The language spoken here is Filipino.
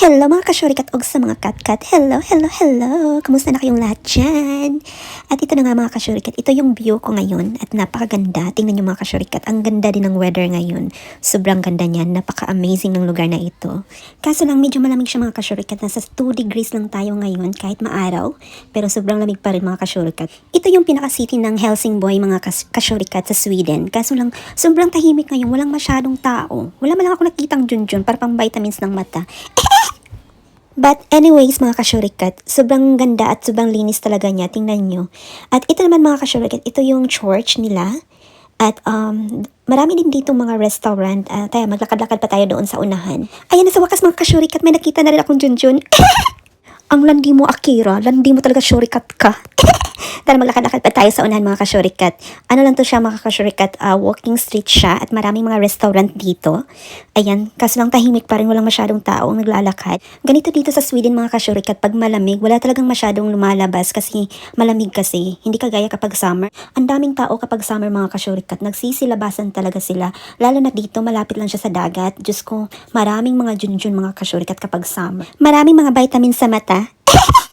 Hello mga kasyurikat og sa mga katkat. Hello, hello, hello. Kamusta na kayong lahat dyan? At ito na nga mga kasyurikat. Ito yung view ko ngayon at napakaganda. Tingnan nyo mga kasyurikat. Ang ganda din ng weather ngayon. Sobrang ganda niyan. Napaka-amazing ng lugar na ito. Kaso lang medyo malamig siya mga kasyurikat. Nasa 2 degrees lang tayo ngayon kahit maaraw. Pero sobrang lamig pa rin mga kasyurikat. Ito yung pinaka-city ng Helsingborg mga kas- kasyurikat sa Sweden. Kaso lang sobrang tahimik ngayon. Walang masyadong tao. Wala man lang ako nakitang junjun para pang vitamins ng mata. But anyways mga kasyurikat, sobrang ganda at sobrang linis talaga niya, tingnan nyo. At ito naman mga kasyurikat, ito yung church nila. At um, marami din dito mga restaurant. Uh, tayo, maglakad-lakad pa tayo doon sa unahan. Ayan na sa wakas mga kasyurikat, may nakita na rin akong junjun. Ang landi mo Akira, landi mo talaga syurikat ka. Tara maglakad-lakad pa tayo sa unahan mga kasyurikat. Ano lang to siya mga kasyurikat, ah, walking street siya at maraming mga restaurant dito. Ayan, kaso lang tahimik pa rin, walang masyadong tao ang naglalakad. Ganito dito sa Sweden mga kasyurikat, pag malamig, wala talagang masyadong lumalabas kasi malamig kasi, hindi kagaya kapag summer. Ang daming tao kapag summer mga kasyurikat, nagsisilabasan talaga sila. Lalo na dito, malapit lang siya sa dagat. Diyos ko, maraming mga junjun mga kasyurikat kapag summer. Maraming mga vitamin sa mata.